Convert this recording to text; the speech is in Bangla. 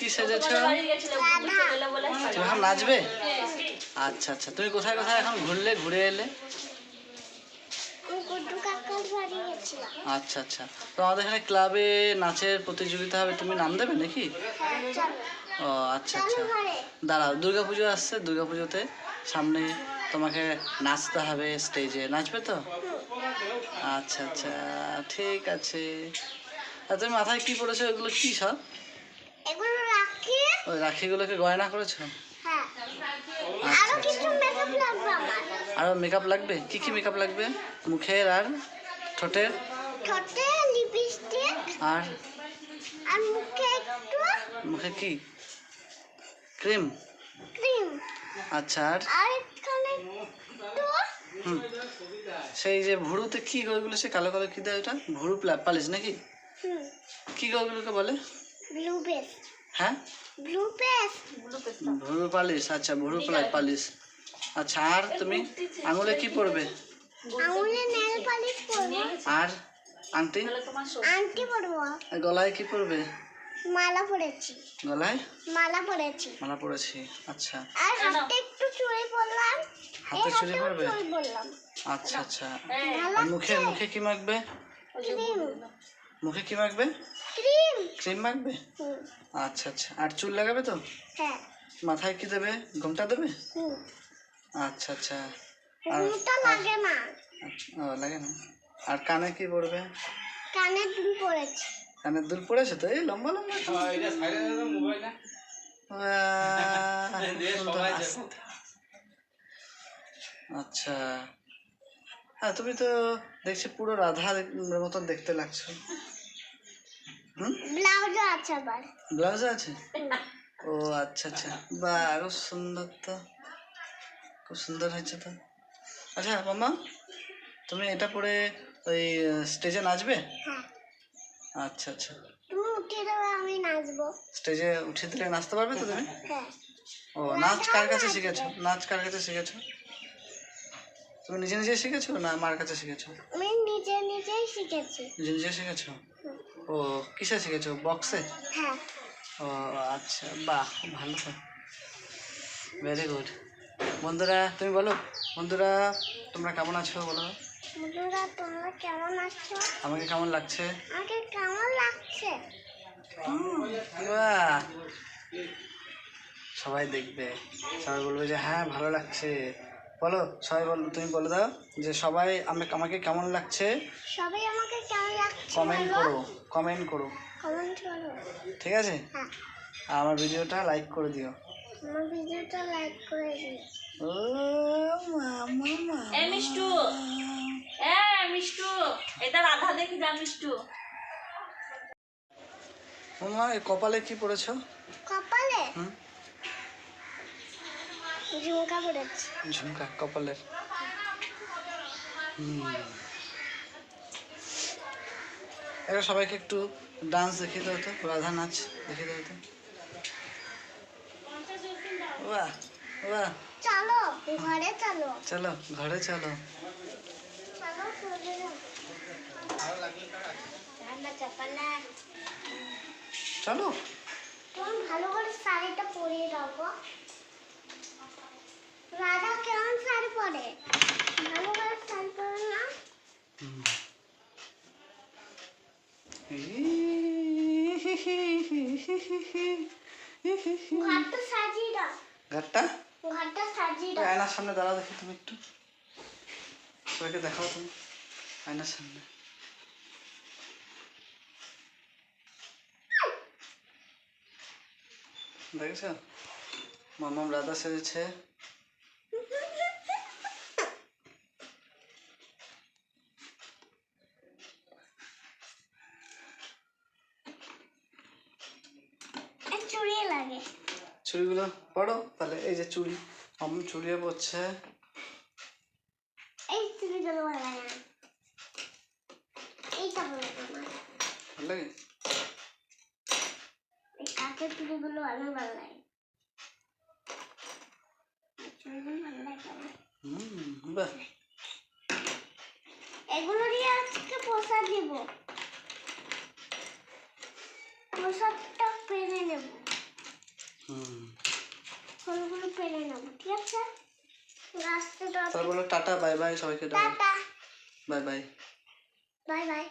কি সেজেছো তুমি এখন নাচবে? আচ্ছা আচ্ছা। তুমি কোথায় কোথায় এখন ঘুরলে ঘুরে এলে? আচ্ছা আচ্ছা। তো আমাদের এখানে ক্লাবে নাচের প্রতিযোগিতা হবে তুমি নাম দেবে নাকি? হ্যাঁ, ও আচ্ছা আচ্ছা। দাঁড়াও দুর্গা পুজো আসছে দুর্গা পুজোতে সামনে তোমাকে নাচতে হবে স্টেজে। নাচবে তো? আচ্ছা আচ্ছা। ঠিক আছে। আর তুমি মাথায় কি পড়েছো? এগুলো কি সব? ওই রাখিগুলোকে গয়না করেছ? হ্যাঁ। আরও মেকআপ লাগবে কি কি মেকআপ লাগবে? মুখের আর ঠোঁটের? ঠোঁটে লিপস্টিক আর আর মুখে একটু মুখে কি? ক্রিম? ক্রিম। আচ্ছা আর? এখানে সেই যে ভুরুতে কি ওইগুলো সে কালো কালো কি দেয় ওটা? ভুরু প্লা- পালিশ নাকি? কি গো ওগুলোকে বলে ব্লু হ্যাঁ? ব্লু ভুরু পালিশ আচ্ছা ভুরু প্লা- পালিশ আচ্ছা আর তুমি? আঙুলে কি পরবে? আঙুলে নেল পালিশ পরবো। আর আংটি? আংটি পরবো। আর গলায় কি পরবে? মালা পরেছি। গলায়? মালা পরেছি। মালা পরেছি আচ্ছা। আর হাতে একটু চুড়ি পরলাম। হাতে চুড়ি পরবে? আচ্ছা আচ্ছা। আর মুখে মুখে কি মাখবে? মুখে কি মাখবে? ক্রিম মাখবে? আচ্ছা আচ্ছা। আর চুল লাগাবে তো? হ্যাঁ। মাথায় কি দেবে? ঘোমটা দেবে? আচ্ছা আচ্ছা। আর লাগে না। আচ্ছা, ও লাগে না। আর কানে কি পড়বে? কানে দুল পরেছি কানের দুল পড়েছে তো? এই লম্বা লম্বা। চুল। আহ, সুন্দর আস্তে। আচ্ছা। হ্যাঁ তুমি তো দেখছি পুরো রাধার মতন দেখতে লাগছো। আছে আবার। ব্লাউজ আছে? ও আচ্ছা আচ্ছা। বা খুব সুন্দর তো। খুব সুন্দর হয়েছে তো। আচ্ছা মামা তুমি এটা পরে ওই স্টেজে নাচবে? হ্যাঁ। আচ্ছা আচ্ছা। তুমি উঠিয়ে দেবে আমি নাচবো। স্টেজে উঠে দিলে নাচতে পারবে তো তুমি? হ্যাঁ। ও নাচ কার কাছে শিখেছো? নাচ কার কাছে শিখেছো? তুমি নিজে নিজে শিখেছো না মার কাছে শিখেছো? আমি নিজে নিজেই শিখেছি। নিজে নিজে শিখেছো? ও কিসে শিখেছো? বক্সে হ্যাঁ। ও আচ্ছা বাহ ভালো তো। ভেরি গুড বন্ধুরা তুমি বলো বন্ধুরা তোমরা কেমন আছো বলো? বন্ধুরা তোমরা কেমন আছো? আমাকে কেমন লাগছে? আমাকে কেমন লাগছে? বাহ। সবাই দেখবে। সবাই বলবে যে হ্যাঁ ভালো লাগছে। বলো সবাই বল তুমি বলে দাও যে সবাই আমাকে আমাকে কেমন লাগছে? সবাই আমাকে কেমন লাগছে কমেন্ট করো কমেন্ট করো। কমেন্ট করো। ঠিক আছে? হ্যাঁ। আর আমার ভিডিওটা লাইক করে দিও। আমার ভিডিওটা লাইক করে দিও। ও মামা এ মিষ্টু এ মিষ্টু এটা রাধা দেখি যা মিষ্টু। মামা এই কপালে কি পড়েছো? কপালে? হুম? ঝুমকা পড়েছি। ঝুমকা কপালের। এবার সবাইকে একটু ডান্স দেখিয়ে দাও তো রাধা নাচ দেখিয়ে দাও তো। বাহ বাহ। চলো ঘরে চলো। চলো ঘরে চলো। চলো ভালো করে শাড়িটা পরিয়ে রাখো রাধা কেমন শাড়ি পরে? ভালো করে শাড়ি পরে না? হুম। ঘরটা সাজিয়ে দাও। ঘরটা? ঘরটা সাজিয়ে ওই দাও। আয়নার সামনে দাঁড়াও দেখি তুমি একটু। সবাইকে দেখাও তুমি। আয়নার সামনে। দেখেছ? মামাম রাধা সেজেছে। চুড়িগুলো পড়ো তাহলে এই যে চুড়ি মামাম চুড়িয়ে পড়ছে। এই চুড়িগুলো ভালো লাগে না। এইটা ভালো লাগে ভালো লাগে? এই কাঠের চুড়িগুলো অনেক ভালো লাগে। চুড়িগুলো ভালো লাগে হুম বাহ। এগুলো দিয়ে আজকে প্রসাদ দিব। প্রসাদটা পেরে নেব। সবগুলো পেরে নেব ঠিক আছে? গাছটা বলো টাটা বাই বাই সবাইকে tata. Bye bye bye bye